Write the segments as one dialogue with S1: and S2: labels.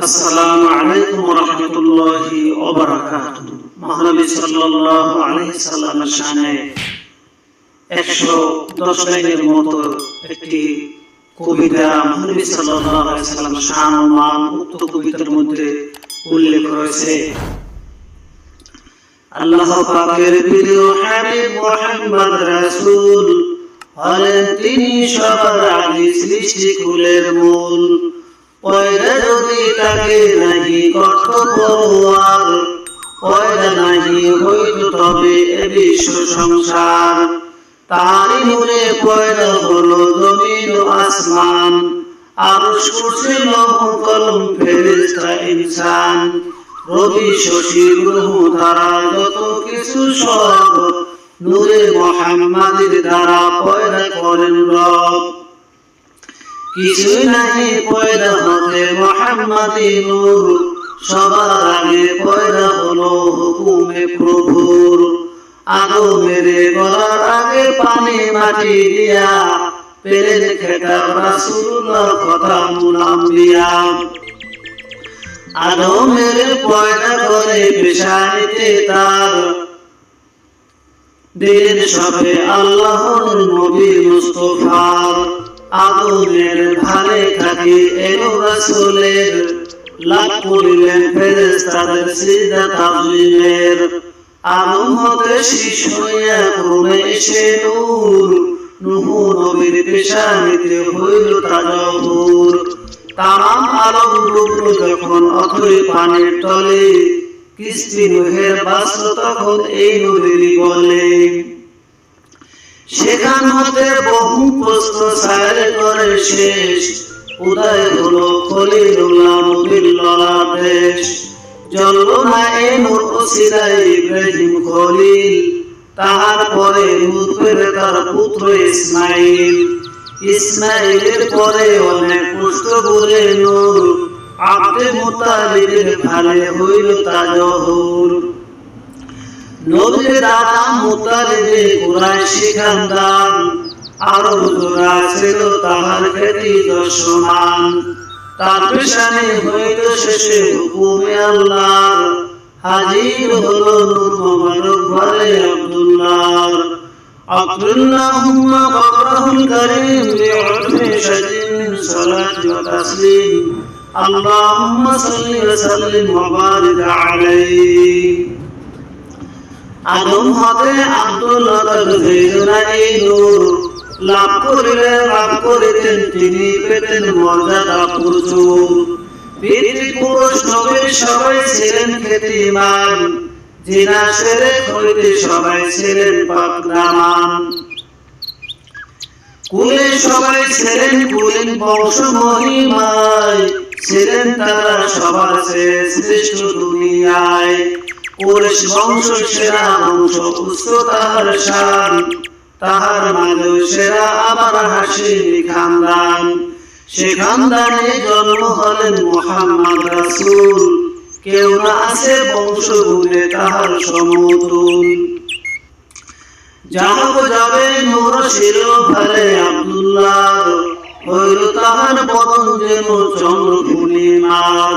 S1: আসসালামু আলাইকুম রহমতুল্লাহি ওবারাকাতুহ মহানবী সাল্লাল্লাহু আলাইহি সাল্লামের শানে একশো দশ লাইনের মতো একটি কবিতা মহানবী সাল্লাল্লাহু আলাইহি সাল্লাম শান ও মান উক্ত কবিতার মধ্যে উল্লেখ রয়েছে। আল্লাহ পাকের প্রিয় হাবিব মুহাম্মদ রাসূল হলেন তিনি সবার আগে সৃষ্টি কুলের পয়দা যদি তাকে নাহি কর্তব্যর পয়দা নাহি হইত তবে এ বিশ্ব সংসার। তারই নূরে পয়দা হলো জমিন আসমান আরশ কুরসি লৌহ কলম ফেরেশতা ইনসান। রবি শশী গ্রহ তারা যত কিছু সব, নূরে মোহাম্মদের দ্বারা পয়দা করেন রব। কিছুই নাহি পয়দা হতে মোহাম্মদি নূর। সবার আগে পয়দা হলো হুকুমে প্রভুর। আদো মেরে গলার আগে পানি মাটি দিয়া। পেরে খেতাব রাসূলুল্লাহ কথা মুনাম্বিয়া আদো মেরে পয়দা করে পেশানিতে তার। দিন সবে আল্লাহর নবী মুস্তফার। আগুনের ভালে থাকি এলো রাসূলের। লাভ করিলেন ফেরেশতাদের সিজদা তাজলিমের আলম হতে শিশ ক্রমে এসে নূর। নূহ নবীর পেশানিতে হইল তাজহুর তামাম আলম ডুবলো যখন অথই পানির তলে, কিস্তি নুহের বাসল তখন এই নদীরই বলে। সেখান হতে বহু প্রশ্ন সায়ের করে শেষ। উদয় হলো খলিলুল্লাহ নবীর ললা দেশ। জন্ম না এ নূর ওসিলাই ইব্রাহিম খলিল, তাহার পরে পেরে তার পুত্র ইসমাইল। ইসমাইলের পরে অনেক পুষ্ট বলে নূর। আব্দে মুতালিবের ভালে হইল তাজহুর নবীর দাদা মুতালিবে কুরাইশি খানদান আরও হুজুরা ছিল তাহার খ্যাতি দর্শমান। তার পেশানে হইত শেষে হুকুমে আল্লাহ হাজির হলো নূর মোবারক ঘরে আব্দুল্লাহ আকরুল্লাহুম্মা কবরাহুল কারীম বিউতমি সাজিন সালাত ওয়া তাসলিম। আল্লাহুম্মা সাল্লি ওয়া সাল্লিম ওয়া বারিক আলাইহি। আদম হতে লাভ করিলে লাভ করিতেন, তিনি পেতেন মর্যাদা প্রচুর। সবাই ছিলেন খ্যাতিমান, জিনা সেরে হইতে সবাই ছিলেন তারা সবার শ্রেষ্ঠ দুনিয়ায়। কুরেশ বংশ সেরা, বংশ উচ্চ তাহার শান তাহার মাঝে সেরা আবার হাসি খানদান। সে খানদানে জন্ম হলেন মোহাম্মদ রাসূল। কেউ না আছে বংশ ভুলে তাহার সমতুল। যাহব যাবে নূর ছিল ভালে আব্দুল্লাহ, হইল তাহার বদন যেন চন্দ্র পূর্ণিমার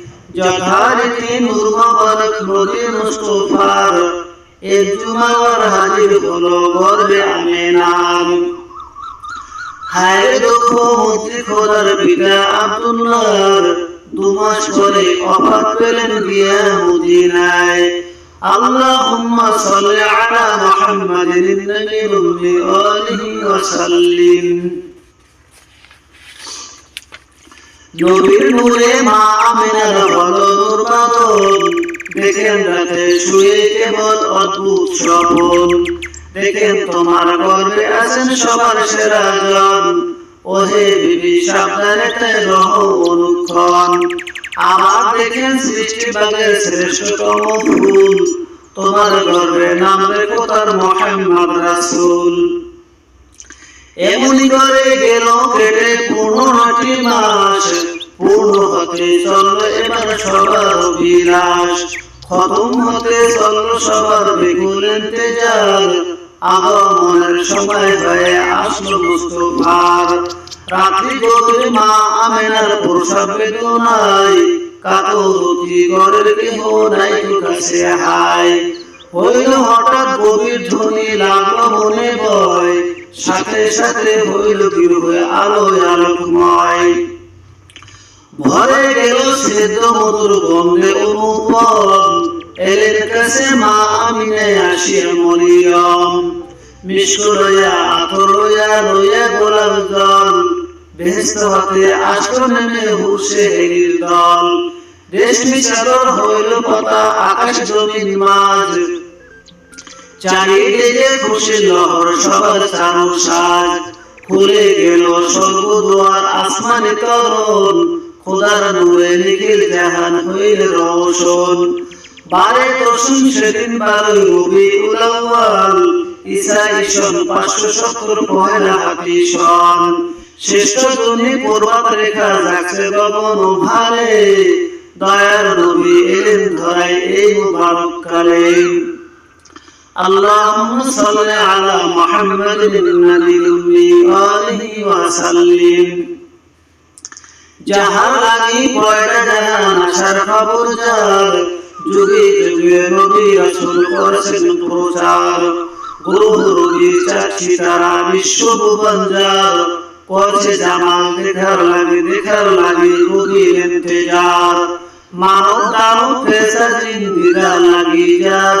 S1: যথারীতি মুরমাবালক নদী মুস্তফার এজুমাওয়ার হাজির হলো গর্বে আমি নাম হায় দুঃখ মন্ত্রী খোদার পিতা আব্দুল্লাহর দুমাস পরে অফাত পেলেন বিয়া মদিনায়। আল্লাহুম্মা সাল্লি আলা মুহাম্মাদিন নাবিয়্যিল আলিহি ওয়া সাল্লিম নবীর নূরে মা আমিনার হলো দুর্বাদন দেখেন রাতে শুয়ে কেবল অদ্ভুত স্বপন। দেখেন তোমার গর্বে আছেন সবার সেরা জন ওহে বিবি, সাবধানে রহ অনুক্ষণ। আমার দেখেন সৃষ্টি বাগের শ্রেষ্ঠতম ফুল। তোমার গর্বে নাম রেখো তার মোহাম্মদ রাসূল এমনি করে গেল কেটে পনেরোটি মাস পূর্ণ হতে চলল এবার সবার অভিলাষ। খতম হতে চলল সবার বেগুল ইন্তেজার আগমনের সময় হয়ে আসলো মুস্তফার। রাত্রি গভীর মা আমেনার প্রসব বেদনায়। কাতরতি ঘরের কেহ নাই, কাছে হায়। হইল হঠাৎ গভীর ধ্বনি, লাগল মনে ভয়। সাথে সাথে হইল গির হয়ে আলোয় আলোকময় ভরে গেল সেদ্ধ মধুর গন্ধে অনুপম। এলের কাছে মা আমিনে আসিয়া মরিয়ম। লইয়া গোলাপ জল। বেহেস্ত হাতে আসলো নেমে হুসে হেরির দল। রেশমি চাদর হইল পতা আকাশ জমিন মাঝ। চারিদিকে খুশি লহর, সবার চারু সাজ। খুলে গেল স্বর্গদুয়ার আসমানে তরণ। খোদার নূরে নিখিল জাহান হইল রওশন। বারে সেদিন রবি উলাওয়াল ঈসা পাঁচশো সত্তর পহেলা হাতি সন। শ্রেষ্ঠ জনি পর্বত রেখা যাচ্ছে গগন ভারে। দয়ার নবী এলেন ধরাই এই মুবারক কালে اللهم صل على محمد النبي الأمي وآله وسلم যাহার লাগি পয়দা জাহান আসার খবর যার যুগে যুগে নবী রাসূল করেছেন প্রচার গ্রহ রবি চাচ্ছি তারা বিশ্ব ভুবন যার করছে জামাল দেখার লাগে দেখার লাগে রবির ইন্তেজার মানব দানব ফেসা জিন দিদার লাগি যার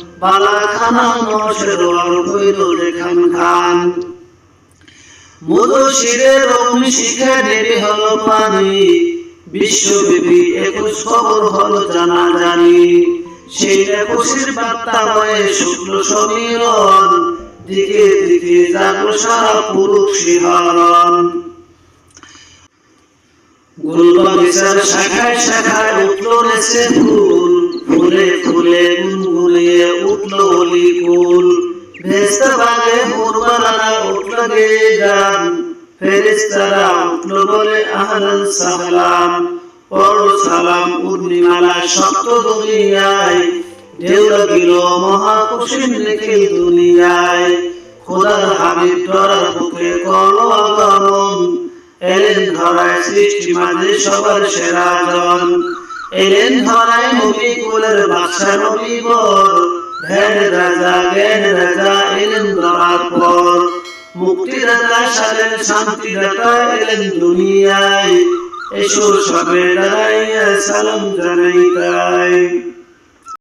S1: বালা খানা নশের আর খান। মধু শিরের অগ্নি শিখা দেরি হলো পানি। বিশ্বব্যাপী একুশ খবর হলো জানা জানি সেই একুশের বার্তা হয়ে শুক্ল সমীরণ দিকে দিকে জাগলো সারা পুরুষ শিহরণ গুলবাগিচার শাখায় শাখায় উঠল নেছে ফুল ফুলে ফুল। ভেস্তা বাগে মুরবালারা উঠল গে গান ফেরেস্তারা উঠল বলে আহলান সালাম। পড়ো সালাম পূর্ণিমালা সপ্ত দুনিয়ায়। ঢেউ লাগিল মহাকুশিন দুনিয়ায়। খোদার হাবিব ডরার বুকে করল আগমন। এলেন ধরায় সৃষ্টি মাঝে সবার সেরা জন। এলেন ধরায় নবী কুলের বাদশা নবী ধ্যান রাজা জ্ঞান রাজা, এলেন ধরার মুক্তি দাতা সালেন শান্তি দাতা এলেন দুনিয়ায়। এসো সবে দাঁড়াইয়া সালাম জানাই তাই।